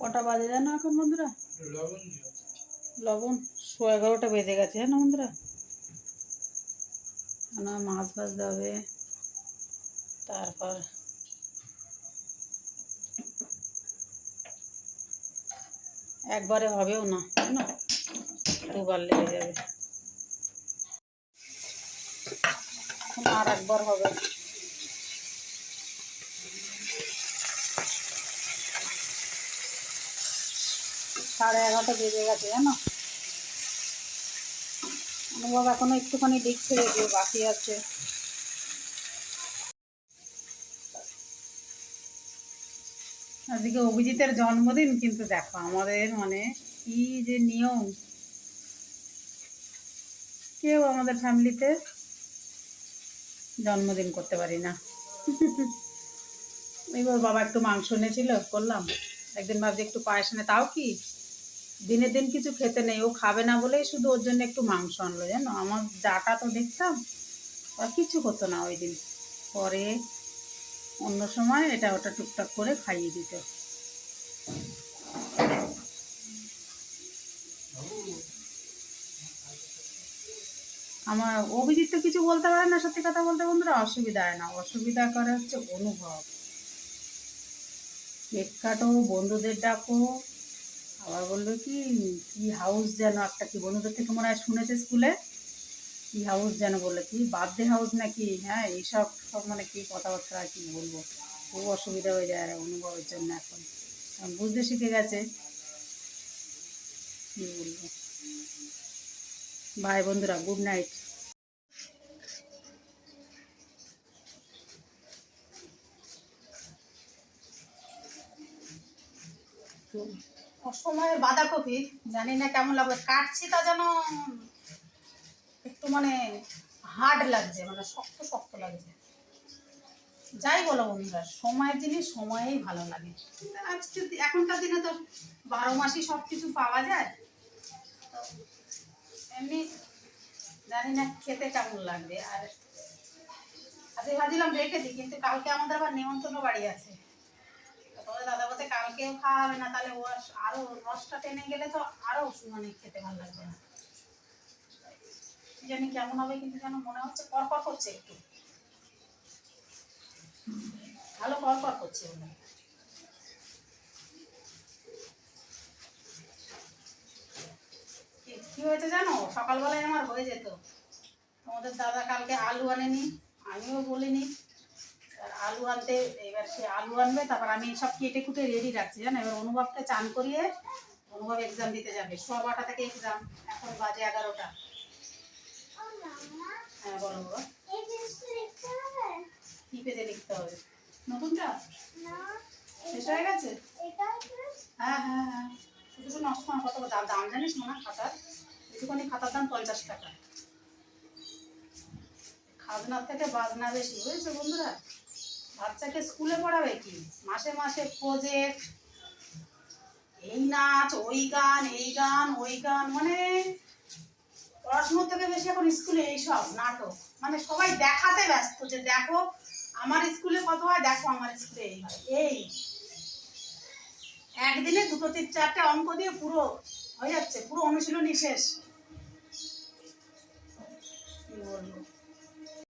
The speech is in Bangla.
কটা বাজে জানো এখন বন্ধুরা? লবণ শো এগারোটা বেজে গেছে হ্যাঁ না বন্ধুরা মাছ ভাজতে হবে। তারপর একবারে হবেও না না দুবার লেগে যাবে। আর একবার হবে। সাড়ে এগারোটা বেজে গেছে, জানো? অনুভব এখনও একটুখানি দেখছে যে বাকি আছে। আজকে অভিজিতের জন্মদিন, কিন্তু দেখো আমাদের মানে কি যে নিয়ম। কেউ আমাদের ফ্যামিলিতে জন্মদিন করতে পারি না। এবার বাবা একটু মাংস এনেছিল, করলাম। একদিন ভাবছি একটু পায়েস এনে, তাও কি? দিনের দিন কিছু খেতে নেই, ও খাবে না বলেই শুধু ওর জন্য একটু মাংস আনলো, জানো? আমার যাটা তো দেখতাম, আর কিছু হতো না ওই দিন। পরে অন্য সময় এটা ওটা টুকটাক করে খাইয়ে দিত। আমার অভিজিৎ তো কিছু বলতে পারে না, সত্যি কথা বলতে বন্ধুরা, অসুবিধা হয় না। অসুবিধা করে হচ্ছে অনুভব। কেক কাটো, বন্ধুদের ডাকো আবার বলল কি কি হাউস যেন একটা কি বন্ধুদের থেকে মনে হয় শুনেছে স্কুলে? কি হাউস যেন বলল, কি বার্থডে হাউস নাকি? হ্যাঁ এইসব সব মানে কি কথাবার্তা আর কি বলব। খুব অসুবিধা হয়ে যায় অনুভবের জন্য এখন। বুঝতে শিখে গেছে। কি বলব। ভাই বন্ধুরা গুড নাইট অসময়ের বাঁধাকপি, জানি না কেমন লাগবে, কাটছি তা যেন একটু মানে হার্ড লাগছে মানে শক্ত শক্ত লাগছে। যাই বলো বন্ধুরা, সময়ের জিনিস সময়েই ভালো লাগে। আজকে এখনকার দিনে তো বারো মাসই সব কিছু পাওয়া যায়। এমনি জানি না খেতে কেমন লাগবে, আর আজকে ভাবছিলাম রেখেছি কিন্তু কালকে আমাদের আবার নেমন্তন্ন বাড়ি আছে। দাদা কালকেও খাওয়া হবে না, তাহলে আরও রসটা টেনে গেলে তো আরও মানে খেতে ভালো না। কেমন হবে কিন্তু করছে কি- হয়েছে জানো? সকালবেলায় আমার হয়ে যেত। তোমাদের দাদা কালকে আলু আনেনি, আমিও বলিনি। আলু আনতে, এবার সে আলু আনবে, তারপর আমি সব কেটে কুটে রেডি রাখছি, জানো? এবার অনুভবকে চান করিয়ে অনুভব এক্সাম দিতে যাবে। সোয়া বারোটা থেকে এক্সাম এখন বাজে এগারোটা। হ্যাঁ বলো কি পেজে হবে? নতুনটা? শেষ হয়ে গেছে? হ্যাঁ হ্যাঁ হ্যাঁ। কত দাম জানিস না খাতার? একটুখানি খাতার দাম পঞ্চাশ খাজনার থেকে বাজনা বেশি, বুঝেছ বন্ধুরা? বাচ্চাকে স্কুলে পড়াবে কি? মাসে মাসে প্রজেক্ট এই নাচ, ওই গান, এই গান, ওই গান মানে পড়াশোনার থেকে বেশি এখন স্কুলে এইসব, নাটক। মানে সবাই দেখাতে ব্যস্ত যে দেখো, আমার স্কুলে কত হয়, দেখো আমার স্কুলে এই হয়। এই একদিনে দুটো তিন চারটে অঙ্ক দিয়ে পুরো হয়ে যাচ্ছে, পুরো অনুশীলনী শেষ। কি বলব?